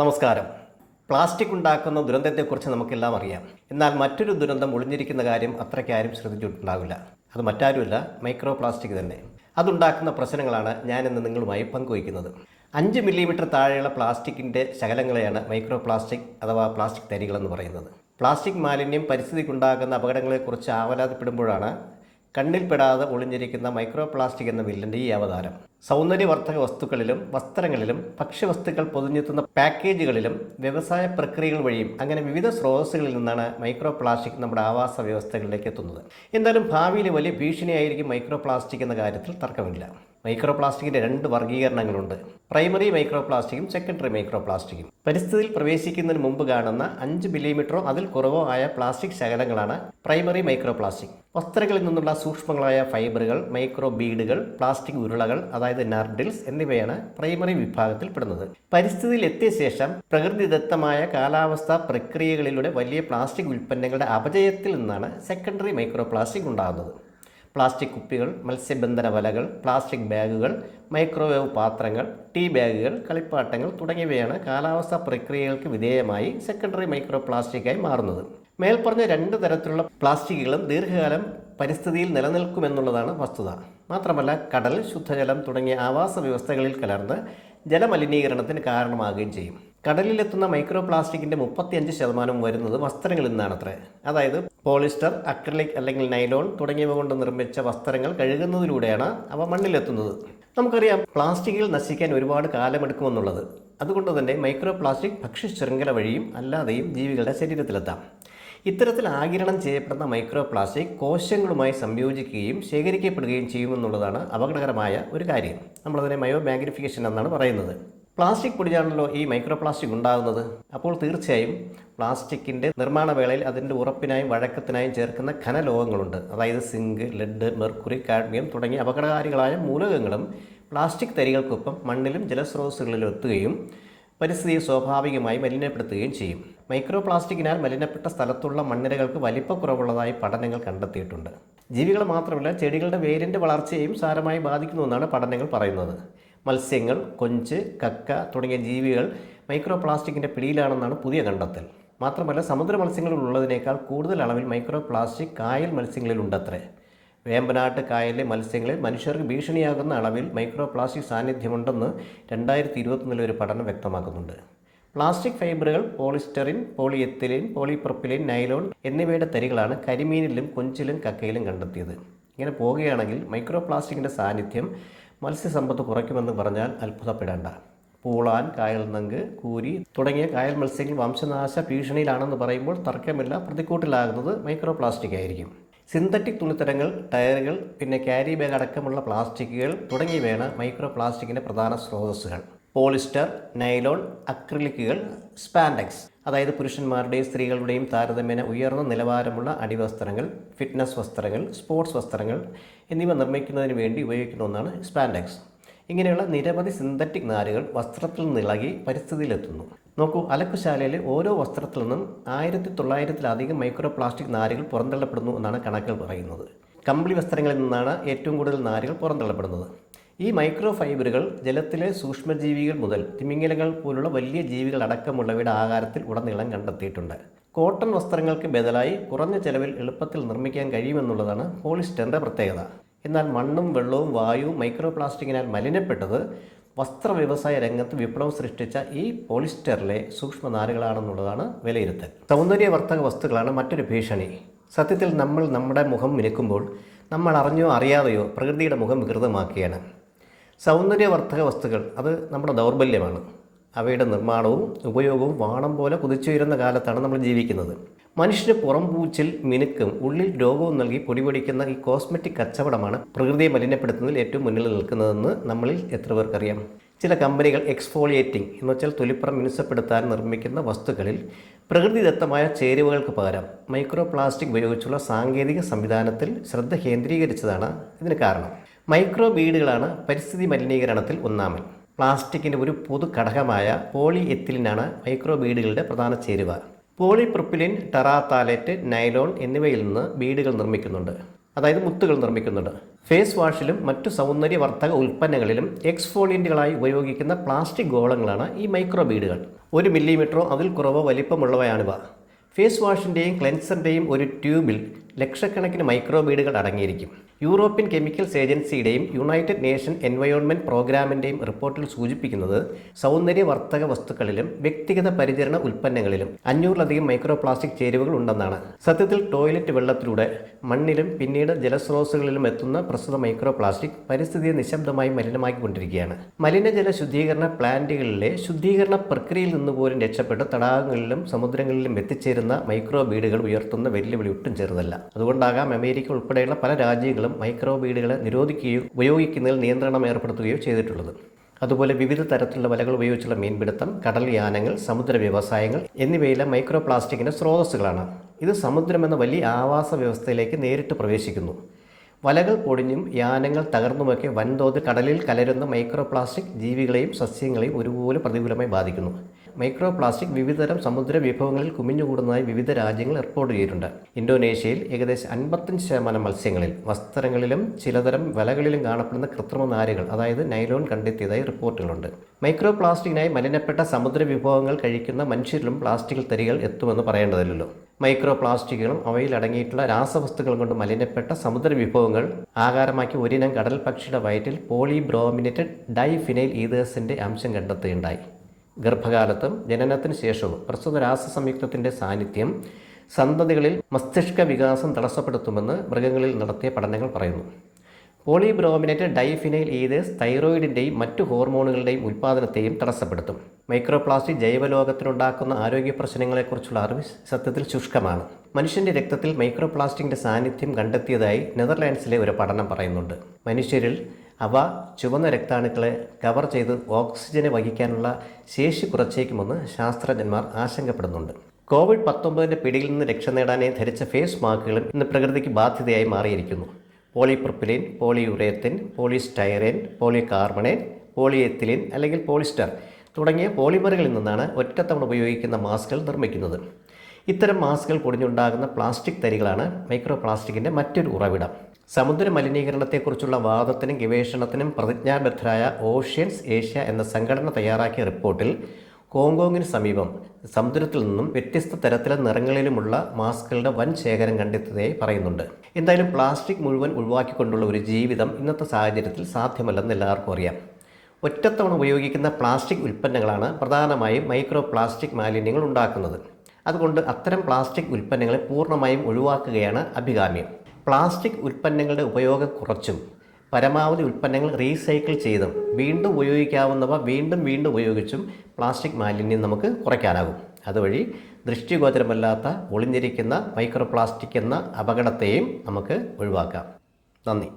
നമസ്കാരം. പ്ലാസ്റ്റിക് ഉണ്ടാക്കുന്ന ദുരന്തത്തെക്കുറിച്ച് നമുക്കെല്ലാം അറിയാം. എന്നാൽ മറ്റൊരു ദുരന്തം ഒളിഞ്ഞിരിക്കുന്ന കാര്യം അത്രയ്ക്കാരും ശ്രദ്ധിച്ചിട്ടുണ്ടാവില്ല. അത് മറ്റാരുമല്ല മൈക്രോ പ്ലാസ്റ്റിക് തന്നെ. അതുണ്ടാക്കുന്ന പ്രശ്നങ്ങളാണ് ഞാൻ ഇന്ന് നിങ്ങളുമായി പങ്കുവയ്ക്കുന്നത്. അഞ്ച് മില്ലിമീറ്റർ താഴെയുള്ള പ്ലാസ്റ്റിക്കിന്റെ ശകലങ്ങളെയാണ് മൈക്രോ പ്ലാസ്റ്റിക് അഥവാ പ്ലാസ്റ്റിക് തരികളെന്ന് പറയുന്നത്. പ്ലാസ്റ്റിക് മാലിന്യം പരിസ്ഥിതിക്കുണ്ടാകുന്ന അപകടങ്ങളെക്കുറിച്ച് ആവലാതിപ്പെടുമ്പോഴാണ് കണ്ണിൽപ്പെടാതെ ഒളിഞ്ഞിരിക്കുന്ന മൈക്രോ പ്ലാസ്റ്റിക് എന്ന വില്ലന്റെ ഈ അവതാരം. സൗന്ദര്യവർദ്ധക വസ്തുക്കളിലും വസ്ത്രങ്ങളിലും ഭക്ഷ്യവസ്തുക്കൾ പൊതിഞ്ഞെത്തുന്ന പാക്കേജുകളിലും വ്യവസായ പ്രക്രിയകൾ വഴിയും അങ്ങനെ വിവിധ സ്രോതസ്സുകളിൽ നിന്നാണ് മൈക്രോ പ്ലാസ്റ്റിക് നമ്മുടെ ആവാസ വ്യവസ്ഥകളിലേക്ക് എത്തുന്നത്. എന്തായാലും ഭാവിയിൽ വലിയ ഭീഷണിയായിരിക്കും മൈക്രോ പ്ലാസ്റ്റിക് എന്ന കാര്യത്തിൽ തർക്കമില്ല. മൈക്രോ പ്ലാസ്റ്റിക്കിന്റെ രണ്ട് വർഗീകരണങ്ങളുണ്ട് പ്രൈമറി മൈക്രോ പ്ലാസ്റ്റിക്കും സെക്കൻഡറി മൈക്രോ പ്ലാസ്റ്റിക്കും പരിസ്ഥിതിയിൽ പ്രവേശിക്കുന്നതിന് മുമ്പ് കാണുന്ന അഞ്ച് മില്ലിമീറ്ററോ അതിൽ കുറവോ ആയ പ്ലാസ്റ്റിക് ശകലങ്ങളാണ് പ്രൈമറി മൈക്രോ പ്ലാസ്റ്റിക് വസ്ത്രങ്ങളിൽ നിന്നുള്ള സൂക്ഷ്മങ്ങളായ ഫൈബറുകൾ മൈക്രോ ബീഡുകൾ പ്ലാസ്റ്റിക് ഉരുളകൾ അതായത് നർഡിൽസ് എന്നിവയാണ് പ്രൈമറി വിഭാഗത്തിൽ പെടുന്നത്. പരിസ്ഥിതിയിൽ എത്തിയ ശേഷം പ്രകൃതിദത്തമായ കാലാവസ്ഥാ പ്രക്രിയകളിലൂടെ വലിയ പ്ലാസ്റ്റിക് ഉൽപ്പന്നങ്ങളുടെ അപജയത്തിൽ നിന്നാണ് സെക്കൻഡറി മൈക്രോ പ്ലാസ്റ്റിക് ഉണ്ടാകുന്നത്. പ്ലാസ്റ്റിക് കുപ്പികൾ മത്സ്യബന്ധന വലകൾ പ്ലാസ്റ്റിക് ബാഗുകൾ മൈക്രോവേവ് പാത്രങ്ങൾ ടീ ബാഗുകൾ കളിപ്പാട്ടങ്ങൾ തുടങ്ങിയവയാണ് കാലാവസ്ഥാ പ്രക്രിയകൾക്ക് വിധേയമായി സെക്കൻഡറി മൈക്രോ പ്ലാസ്റ്റിക്കായി മാറുന്നത്. മേൽപ്പറഞ്ഞ രണ്ട് തരത്തിലുള്ള പ്ലാസ്റ്റിക്കുകളും ദീർഘകാലം പരിസ്ഥിതിയിൽ നിലനിൽക്കുമെന്നുള്ളതാണ് വസ്തുത. മാത്രമല്ല കടൽ ശുദ്ധജലം തുടങ്ങിയ ആവാസ വ്യവസ്ഥകളിൽ കലർന്ന് ജലമലിനീകരണത്തിന് കാരണമാകുകയും ചെയ്യും. കടലിലെത്തുന്ന മൈക്രോ പ്ലാസ്റ്റിക്കിന്റെ മുപ്പത്തിയഞ്ച് ശതമാനം വരുന്നത് വസ്ത്രങ്ങളിൽ നിന്നാണത്രേ. അതായത് പോളിസ്റ്റർ അക്രലിക് അല്ലെങ്കിൽ നൈലോൺ തുടങ്ങിയവ കൊണ്ട് നിർമ്മിച്ച വസ്ത്രങ്ങൾ കഴുകുന്നതിലൂടെയാണ് അവ മണ്ണിലെത്തുന്നത്. നമുക്കറിയാം പ്ലാസ്റ്റിക്കുകൾ നശിക്കാൻ ഒരുപാട് കാലമെടുക്കുമെന്നുള്ളത്. അതുകൊണ്ട് തന്നെ മൈക്രോ പ്ലാസ്റ്റിക് ഭക്ഷ്യശൃംഖല വഴിയും അല്ലാതെയും ജീവികളുടെ ശരീരത്തിലെത്താം. ഇത്തരത്തിൽ ആകിരണം ചെയ്യപ്പെടുന്ന മൈക്രോ പ്ലാസ്റ്റിക് കോശങ്ങളുമായി സംയോജിക്കുകയും ശേഖരിക്കപ്പെടുകയും ചെയ്യുമെന്നുള്ളതാണ് അപകടകരമായ ഒരു കാര്യം. നമ്മളതിനെ മയോ മാഗ്നിഫിക്കേഷൻ എന്നാണ് പറയുന്നത്. പ്ലാസ്റ്റിക് പൊടിയാണല്ലോ ഈ മൈക്രോ പ്ലാസ്റ്റിക് ഉണ്ടാകുന്നത്. അപ്പോൾ തീർച്ചയായും പ്ലാസ്റ്റിക്കിന്റെ നിർമ്മാണ വേളയിൽ അതിന്റെ ഉറപ്പിനായും വഴക്കത്തിനായും ചേർക്കുന്ന ഖനലോഹങ്ങളുണ്ട്. അതായത് സിങ്ക് ലെഡ് മെർക്കുറി കാഡ്മിയം തുടങ്ങിയ അപകടകാരികളായ മൂലകങ്ങളും പ്ലാസ്റ്റിക് തരികൾക്കൊപ്പം മണ്ണിലും ജലസ്രോതസ്സുകളിലും എത്തുകയും പരിസ്ഥിതിയെ സ്വാഭാവികമായി മലിനപ്പെടുത്തുകയും ചെയ്യും. മൈക്രോ പ്ലാസ്റ്റിക്കിനാൽ മലിനപ്പെട്ട സ്ഥലത്തുള്ള മണ്ണിരകൾക്ക് വലിപ്പക്കുറവുള്ളതായി പഠനങ്ങൾ കണ്ടെത്തിയിട്ടുണ്ട്. ജീവികൾ മാത്രമല്ല ചെടികളുടെ വേരിന്റെ വളർച്ചയെയും സാരമായി ബാധിക്കുന്നുവെന്നാണ് പഠനങ്ങൾ പറയുന്നത്. മത്സ്യങ്ങൾ കൊഞ്ച് കക്ക തുടങ്ങിയ ജീവികൾ മൈക്രോ പ്ലാസ്റ്റിക്കിന്റെ പിടിയിലാണെന്നാണ് പുതിയ കണ്ടെത്തൽ. മാത്രമല്ല സമുദ്ര മത്സ്യങ്ങളിൽ ഉള്ളതിനേക്കാൾ കൂടുതൽ അളവിൽ മൈക്രോ പ്ലാസ്റ്റിക് കായൽ മത്സ്യങ്ങളിൽ ഉണ്ടത്രേ. വേമ്പനാട്ട് കായലിലെ മത്സ്യങ്ങളിൽ മനുഷ്യർക്ക് ഭീഷണിയാകുന്ന അളവിൽ മൈക്രോ പ്ലാസ്റ്റിക് സാന്നിധ്യമുണ്ടെന്ന് രണ്ടായിരത്തി ഇരുപത്തൊന്നിലെ ഒരു പഠനം വ്യക്തമാക്കുന്നുണ്ട്. പ്ലാസ്റ്റിക് ഫൈബറുകൾ പോളിസ്റ്ററിൻ പോളിയെത്തിലിൻ പോളിപ്രൊപ്പിലിൻ നൈലോൺ എന്നിവയുടെ തരികളാണ് കരിമീനിലും കൊഞ്ചിലും കക്കയിലും കണ്ടെത്തിയത്. ഇങ്ങനെ പോവുകയാണെങ്കിൽ മൈക്രോ പ്ലാസ്റ്റിക്കിന്റെ സാന്നിധ്യം മത്സ്യസമ്പത്ത് കുറയ്ക്കുമെന്ന് പറഞ്ഞാൽ അത്ഭുതപ്പെടേണ്ട. പൂളാൻ കായൽ നങ്ക് കൂരി തുടങ്ങിയ കായൽ മത്സ്യങ്ങൾ വംശനാശ ഭീഷണിയിലാണെന്ന് പറയുമ്പോൾ തർക്കമില്ല പ്രതിക്കൂട്ടിലാകുന്നത് മൈക്രോ പ്ലാസ്റ്റിക് ആയിരിക്കും. സിന്തറ്റിക് തുണിത്തരങ്ങൾ ടയറുകൾ പിന്നെ ക്യാരി ബാഗ് അടക്കമുള്ള പ്ലാസ്റ്റിക്കുകൾ തുടങ്ങിയവയാണ് മൈക്രോ പ്ലാസ്റ്റിക്കിന്റെ പ്രധാന സ്രോതസ്സുകൾ. പോളിസ്റ്റർ നൈലോൺ അക്രിലിക്കുകൾ സ്പാൻഡെക്സ്. അതായത് പുരുഷന്മാരുടെയും സ്ത്രീകളുടെയും താരതമ്യേന ഉയർന്ന നിലവാരമുള്ള അടിവസ്ത്രങ്ങൾ ഫിറ്റ്നസ് വസ്ത്രങ്ങൾ സ്പോർട്സ് വസ്ത്രങ്ങൾ എന്നിവ നിർമ്മിക്കുന്നതിന് വേണ്ടി ഉപയോഗിക്കുന്ന ഒന്നാണ് സ്പാൻഡെക്സ് ഇങ്ങനെയുള്ള നിരവധി സിന്തറ്റിക് നാരുകൾ വസ്ത്രത്തിൽ നിളകി പരിസ്ഥിതിയിലെത്തുന്നു. നോക്കൂ അലക്കുശാലയിൽ ഓരോ വസ്ത്രത്തിൽ നിന്നും ആയിരത്തി തൊള്ളായിരത്തിലധികം മൈക്രോ പ്ലാസ്റ്റിക് നാരുകൾ പുറന്തള്ളപ്പെടുന്നു എന്നാണ് കണക്കുകൾ പറയുന്നത്. കമ്പിളി വസ്ത്രങ്ങളിൽ നിന്നാണ് ഏറ്റവും കൂടുതൽ നാരുകൾ പുറന്തള്ളപ്പെടുന്നത്. ഈ മൈക്രോ ഫൈബറുകൾ ജലത്തിലെ സൂക്ഷ്മജീവികൾ മുതൽ തിമിംഗലങ്ങൾ പോലുള്ള വലിയ ജീവികൾ അടക്കമുള്ളവയുടെ ആകാരത്തിൽ ഉടനീളം കണ്ടെത്തിയിട്ടുണ്ട്. കോട്ടൺ വസ്ത്രങ്ങൾക്ക് ബദലായി കുറഞ്ഞ ചെലവിൽ എളുപ്പത്തിൽ നിർമ്മിക്കാൻ കഴിയുമെന്നുള്ളതാണ് പോളിസ്റ്ററിന്റെ പ്രത്യേകത. എന്നാൽ മണ്ണും വെള്ളവും വായുവും മൈക്രോ പ്ലാസ്റ്റിക്കിനാൽ മലിനപ്പെട്ടത് വസ്ത്ര വ്യവസായ രംഗത്ത് വിപ്ലവം സൃഷ്ടിച്ച ഈ പോളിസ്റ്ററിലെ സൂക്ഷ്മനാരുകളാണെന്നുള്ളതാണ് വിലയിരുത്തൽ. സൗന്ദര്യവർത്തക വസ്തുക്കളാണ് മറ്റൊരു ഭീഷണി. സത്യത്തിൽ നമ്മൾ നമ്മുടെ മുഖം മിനുക്കുമ്പോൾ നമ്മൾ അറിഞ്ഞോ അറിയാതെയോ പ്രകൃതിയുടെ മുഖം വികൃതമാക്കുകയാണ് സൗന്ദര്യവർദ്ധക വസ്തുക്കൾ അത് നമ്മുടെ ദൗർബല്യമാണ്. അവയുടെ നിർമ്മാണവും ഉപയോഗവും വാണം പോലെ കുതിച്ചുയരുന്ന കാലത്താണ് നമ്മൾ ജീവിക്കുന്നത്. മനുഷ്യന് പുറം പൂച്ചിൽ മിനുക്കും ഉള്ളിൽ രോഗവും നൽകി പൊടിപൊടിക്കുന്ന ഈ കോസ്മെറ്റിക് കച്ചവടമാണ് പ്രകൃതിയെ മലിനപ്പെടുത്തുന്നതിൽ ഏറ്റവും മുന്നിൽ നിൽക്കുന്നതെന്ന് നമ്മളിൽ എത്ര പേർക്കറിയാം ചില കമ്പനികൾ എക്സ്ഫോളിയേറ്റിംഗ് എന്ന് വെച്ചാൽ തൊലിപ്പുറം മിനുസപ്പെടുത്താൻ നിർമ്മിക്കുന്ന വസ്തുക്കളിൽ പ്രകൃതിദത്തമായ ചേരുവകൾക്ക് പകരം മൈക്രോ പ്ലാസ്റ്റിക് ഉപയോഗിച്ചുള്ള സാങ്കേതിക സംവിധാനത്തിൽ ശ്രദ്ധ കേന്ദ്രീകരിച്ചതാണ് ഇതിന് കാരണം. മൈക്രോ ബീഡുകളാണ് പരിസ്ഥിതി മലിനീകരണത്തിൽ ഒന്നാമൻ. പ്ലാസ്റ്റിക്കിന്റെ ഒരു പൊതു ഘടകമായ പോളി എത്തിലിനാണ് മൈക്രോ ബീഡുകളുടെ പ്രധാന ചേരുവ. പോളി പ്രൊപ്പിലിൻ ടെറാത്താലേറ്റ് നൈലോൺ എന്നിവയിൽ നിന്ന് ബീഡുകൾ നിർമ്മിക്കുന്നുണ്ട്. അതായത് മുത്തുകൾ നിർമ്മിക്കുന്നുണ്ട്. ഫേസ് വാഷിലും മറ്റു സൗന്ദര്യവർദ്ധക ഉൽപ്പന്നങ്ങളിലും എക്സ്ഫോളിയന്റുകളായി ഉപയോഗിക്കുന്ന പ്ലാസ്റ്റിക് ഗോളങ്ങളാണ് ഈ മൈക്രോ ബീഡുകൾ ഒരു മില്ലിമീറ്ററോ അതിൽ കുറവോ വലിപ്പമുള്ളവയാണിവ. ഫേസ് വാഷിന്റെയും ക്ലെൻസറിന്റെയും ഒരു ട്യൂബിൽ ലക്ഷക്കണക്കിന് മൈക്രോ ബീഡുകൾ അടങ്ങിയിരിക്കും. യൂറോപ്യൻ കെമിക്കൽസ് ഏജൻസിയുടെയും യുണൈറ്റഡ് നേഷൻ എൻവയോൺമെന്റ് പ്രോഗ്രാമിന്റെയും റിപ്പോർട്ടിൽ സൂചിപ്പിക്കുന്നത് സൗന്ദര്യവർത്തക വസ്തുക്കളിലും വ്യക്തിഗത പരിചരണ ഉൽപ്പന്നങ്ങളിലും അഞ്ഞൂറിലധികം മൈക്രോ പ്ലാസ്റ്റിക് ചേരുവകൾ ഉണ്ടെന്നാണ്. സത്യത്തിൽ ടോയ്ലറ്റ് വെള്ളത്തിലൂടെ മണ്ണിലും പിന്നീട് ജലസ്രോതസ്സുകളിലും എത്തുന്ന പ്രസ്തുത മൈക്രോ പ്ലാസ്റ്റിക് പരിസ്ഥിതിയെ നിശബ്ദമായി മലിനമാക്കിക്കൊണ്ടിരിക്കുകയാണ്. മലിനജല ശുദ്ധീകരണ പ്ലാന്റുകളിലെ ശുദ്ധീകരണ പ്രക്രിയയിൽ നിന്നുപോലും രക്ഷപ്പെട്ട് തടാകങ്ങളിലും സമുദ്രങ്ങളിലും എത്തിച്ചേരുന്ന മൈക്രോ ബീഡുകൾ ഉയർത്തുന്ന വെല്ലുവിളി ഒട്ടും ചെറുതല്ല. അതുകൊണ്ടാകാം അമേരിക്ക ഉൾപ്പെടെയുള്ള പല രാജ്യങ്ങളും മൈക്രോ ബീഡുകളെ നിരോധിക്കുകയോ ഉപയോഗിക്കുന്നതിൽ നിയന്ത്രണം ഏർപ്പെടുത്തുകയോ ചെയ്തിട്ടുള്ളത്. അതുപോലെ വിവിധ തരത്തിലുള്ള വലകൾ ഉപയോഗിച്ചുള്ള മീൻപിടുത്തം കടൽ യാനങ്ങൾ സമുദ്ര വ്യവസായങ്ങൾ എന്നിവയിലെ മൈക്രോ പ്ലാസ്റ്റിക്കിന്റെ സ്രോതസ്സുകളാണ്. ഇത് സമുദ്രം എന്ന വലിയ ആവാസ വ്യവസ്ഥയിലേക്ക് നേരിട്ട് പ്രവേശിക്കുന്നു. വലകൾ പൊടിഞ്ഞും യാനങ്ങൾ തകർന്നുമൊക്കെ വൻതോതിൽ കടലിൽ കലരുന്ന മൈക്രോ പ്ലാസ്റ്റിക് ജീവികളെയും സസ്യങ്ങളെയും ഒരുപോലെ പ്രതികൂലമായി ബാധിക്കുന്നു. മൈക്രോ പ്ലാസ്റ്റിക് വിവിധതരം സമുദ്ര വിഭവങ്ങളിൽ കുമിഞ്ഞുകൂടുന്നതായി വിവിധ രാജ്യങ്ങൾ റിപ്പോർട്ട് ചെയ്തിട്ടുണ്ട്. ഇന്തോനേഷ്യയിൽ ഏകദേശം അൻപത്തഞ്ച് ശതമാനം മത്സ്യങ്ങളിൽ വസ്ത്രങ്ങളിലും ചിലതരം വലകളിലും കാണപ്പെടുന്ന കൃത്രിമ നാരുകൾ അതായത് നൈലോൺ കണ്ടെത്തിയതായി റിപ്പോർട്ടുകളുണ്ട്. മൈക്രോ പ്ലാസ്റ്റിക്കിനായി മലിനപ്പെട്ട സമുദ്ര വിഭവങ്ങൾ കഴിക്കുന്ന മനുഷ്യരിലും പ്ലാസ്റ്റിക് തരികൾ എത്തുമെന്ന് പറയേണ്ടതില്ലല്ലോ. മൈക്രോ പ്ലാസ്റ്റിക്കുകളും അവയിൽ അടങ്ങിയിട്ടുള്ള രാസവസ്തുക്കൾ കൊണ്ട് മലിനപ്പെട്ട സമുദ്ര വിഭവങ്ങൾ ആകാരമാക്കി ഒരിനം കടൽ പക്ഷിയുടെ വയറ്റിൽ പോളിബ്രോമിനേറ്റഡ് ഡൈഫിനൈൽ ഈതേഴ്സിന്റെ അംശം കണ്ടെത്തുകയുണ്ടായി. ഗർഭകാലത്തും ജനനത്തിന് ശേഷവും പ്രസ്തുത രാസസംയുക്തത്തിന്റെ സാന്നിധ്യം സന്തതികളിൽ മസ്തിഷ്ക വികാസം തടസ്സപ്പെടുത്തുമെന്ന് മൃഗങ്ങളിൽ നടത്തിയ പഠനങ്ങൾ പറയുന്നു. പോളിബ്രോമിനേറ്റ് ഡൈഫിനൈൽ ഈതേസ് തൈറോയിഡിന്റെയും മറ്റു ഹോർമോണുകളുടെയും ഉൽപ്പാദനത്തെയും തടസ്സപ്പെടുത്തും. മൈക്രോപ്ലാസ്റ്റിക് ജൈവലോകത്തിനുണ്ടാക്കുന്ന ആരോഗ്യ പ്രശ്നങ്ങളെക്കുറിച്ചുള്ള അറിവ് സത്യത്തിൽ ശുഷ്കമാണ്. മനുഷ്യന്റെ രക്തത്തിൽ മൈക്രോപ്ലാസ്റ്റിക്കിന്റെ സാന്നിധ്യം കണ്ടെത്തിയതായി നെതർലാൻഡ്സിലെ ഒരു പഠനം പറയുന്നുണ്ട്. മനുഷ്യരിൽ അവ ചുവന്ന രക്താണുക്കളെ കവർ ചെയ്ത് ഓക്സിജനെ വഹിക്കാനുള്ള ശേഷി കുറച്ചേക്കുമെന്ന് ശാസ്ത്രജ്ഞന്മാർ ആശങ്കപ്പെടുന്നുണ്ട്. കോവിഡ് പത്തൊമ്പതിന്റെ പിടിയിൽ നിന്ന് രക്ഷ നേടാനേ ധരിച്ച ഫേസ് മാസ്കുകളും ഇന്ന് പ്രകൃതിക്ക് ബാധ്യതയായി മാറിയിരിക്കുന്നു. Polypropylene polyurethane polystyrene polycarbonate polyethylene അല്ലെങ്കിൽ പോളിസ്റ്റർ തുടങ്ങിയ പോളിമറുകളിൽ നിന്നാണ് ഒറ്റത്തവണ ഉപയോഗിക്കുന്ന മാസ്കുകൾ നിർമ്മിക്കുന്നത്. ഇത്തരം മാസ്കുകൾ പൊടിഞ്ഞുണ്ടാകുന്ന പ്ലാസ്റ്റിക് തരികളാണ് മൈക്രോ പ്ലാസ്റ്റിക്കിന്റെ മറ്റൊരു ഉറവിടം. സമുദ്ര മലിനീകരണത്തെക്കുറിച്ചുള്ള വാദത്തിനും ഗവേഷണത്തിനും പ്രതിജ്ഞാബദ്ധരായ ഓഷ്യൻസ് ഏഷ്യ എന്ന സംഘടന തയ്യാറാക്കിയ റിപ്പോർട്ടിൽ ഹോങ്കോങ്ങിന് സമീപം സമുദ്രത്തിൽ നിന്നും വ്യത്യസ്ത തരത്തിലും നിറങ്ങളിലുമുള്ള മാസ്കുകളുടെ വൻ ശേഖരം കണ്ടെത്തിയതായി പറയുന്നുണ്ട്. എന്തായാലും പ്ലാസ്റ്റിക് മുഴുവൻ ഒഴിവാക്കിക്കൊണ്ടുള്ള ഒരു ജീവിതം ഇന്നത്തെ സാഹചര്യത്തിൽ സാധ്യമല്ലെന്ന് എല്ലാവർക്കും അറിയാം. ഒറ്റത്തവണ ഉപയോഗിക്കുന്ന പ്ലാസ്റ്റിക് ഉൽപ്പന്നങ്ങളാണ് പ്രധാനമായും മൈക്രോ പ്ലാസ്റ്റിക് മാലിന്യങ്ങൾ ഉണ്ടാക്കുന്നത്. അതുകൊണ്ട് അത്തരം പ്ലാസ്റ്റിക് ഉൽപ്പന്നങ്ങളെ പൂർണമായും ഒഴിവാക്കുകയാണ് അഭികാമ്യം. പ്ലാസ്റ്റിക് ഉൽപ്പന്നങ്ങളുടെ ഉപയോഗം കുറച്ചും പരമാവധി ഉൽപ്പന്നങ്ങൾ റീസൈക്കിൾ ചെയ്തും വീണ്ടും ഉപയോഗിക്കാവുന്നവ വീണ്ടും വീണ്ടും ഉപയോഗിച്ചും പ്ലാസ്റ്റിക് മാലിന്യം നമുക്ക് കുറയ്ക്കാനാകും. അതുവഴി ദൃഷ്ടിഗോചരമല്ലാത്ത ഒളിഞ്ഞിരിക്കുന്ന മൈക്രോപ്ലാസ്റ്റിക് എന്ന അപകടത്തെയും നമുക്ക് ഒഴിവാക്കാം. നന്ദി.